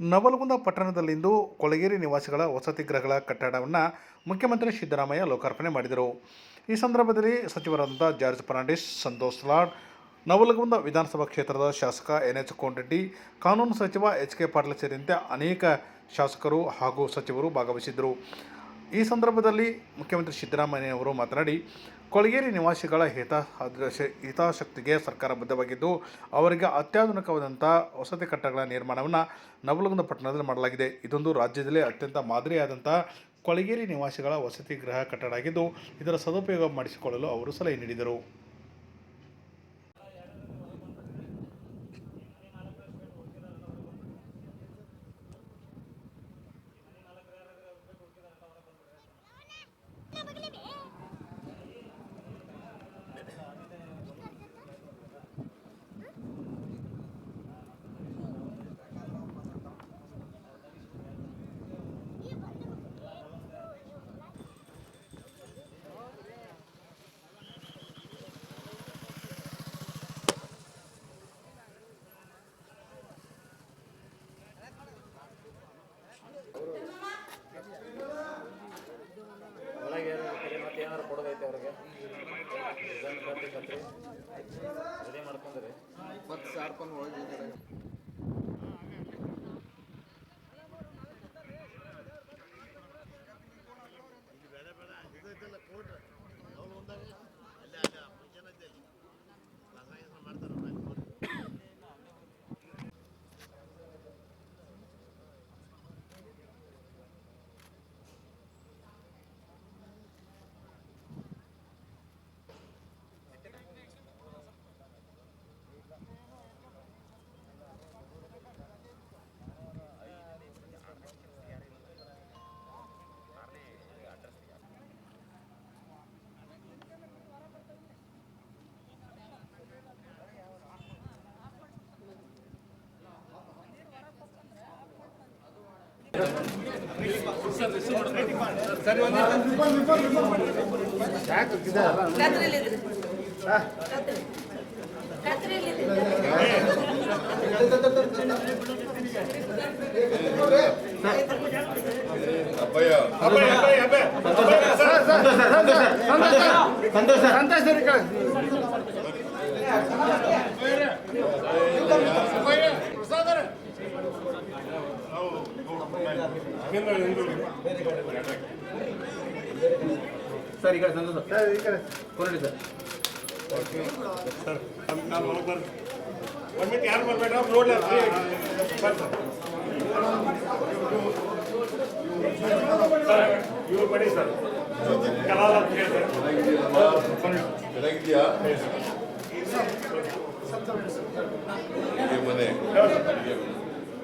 ನವಲಗುಂದ ಪಟ್ಟಣದಲ್ಲಿಂದು ಕೊಳಗೇರಿ ನಿವಾಸಿಗಳ ವಸತಿ ಗೃಹಗಳ ಕಟ್ಟಡವನ್ನು ಮುಖ್ಯಮಂತ್ರಿ ಸಿದ್ದರಾಮಯ್ಯ ಲೋಕಾರ್ಪಣೆ ಮಾಡಿದರು. ಈ ಸಂದರ್ಭದಲ್ಲಿ ಸಚಿವರಾದಂಥ ಜಾರ್ಜ್ ಫರ್ನಾಂಡಿಸ್, ಸಂತೋಷ್ ಲಾಡ್, ನವಲಗುಂದ ವಿಧಾನಸಭಾ ಕ್ಷೇತ್ರದ ಶಾಸಕ ಎನ್ ಎಚ್ ಕೋಂರೆಡ್ಡಿ ಕಾನೂನು ಸಚಿವ ಎಚ್ ಕೆ ಪಾಟೀಲ್ ಸೇರಿದಂತೆ ಅನೇಕ ಶಾಸಕರು ಹಾಗೂ ಸಚಿವರು ಭಾಗವಹಿಸಿದ್ದರು. ಈ ಸಂದರ್ಭದಲ್ಲಿ ಮುಖ್ಯಮಂತ್ರಿ ಸಿದ್ದರಾಮಯ್ಯ ಅವರು ಮಾತನಾಡಿ ಕೊಳಗೇರಿ ನಿವಾಸಿಗಳ ಹಿತ ಹಿತಾಸಕ್ತಿಗೆ ಸರ್ಕಾರ ಬದ್ಧವಾಗಿದ್ದು, ಅವರಿಗೆ ಅತ್ಯಾಧುನಿಕವಾದಂಥ ವಸತಿ ಕಟ್ಟಡಗಳ ನಿರ್ಮಾಣವನ್ನು ನವಲಗುಂದ ಪಟ್ಟಣದಲ್ಲಿ ಮಾಡಲಾಗಿದೆ. ಇದೊಂದು ರಾಜ್ಯದಲ್ಲಿ ಅತ್ಯಂತ ಮಾದರಿಯಾದಂಥ ಕೊಳಗೇರಿ ನಿವಾಸಿಗಳ ವಸತಿ ಗೃಹ ಕಟ್ಟಡ ಆಗಿದ್ದು, ಇದರ ಸದುಪಯೋಗ ಮಾಡಿಸಿಕೊಳ್ಳಲು ಅವರು ಸಲಹೆ ನೀಡಿದರು. ಕೊಡೋದೈತೆ ಅವ್ರಿಗೆ. ರೆಡಿ ಮಾಡ್ಕೊಂಡ್ರಿ. ಮತ್ತೆ ಕಡೆ ಸಂತೋಷ ಕತ್ರಿಲಿದೆ ಸರ್ ಈ ಕಡೆ ಸಂತೋಷ. ಸರ್ ಈ ಕಡೆ. ಕೊರಡಿ ಸರ್. ಒಂದ್ ಮಿನಿಟ್ ಯಾರು ಬರ್ಬೇಡ ನೋಡ್ಲಿ ಇವ್ರು ಬಡಿ ಸರ್. ಕಲಾಲ ಅಂತ ಹೇಳ್ತಾರೆ ಚೆನ್ನಾಗಿದ್ಯಾ ಮನೆ.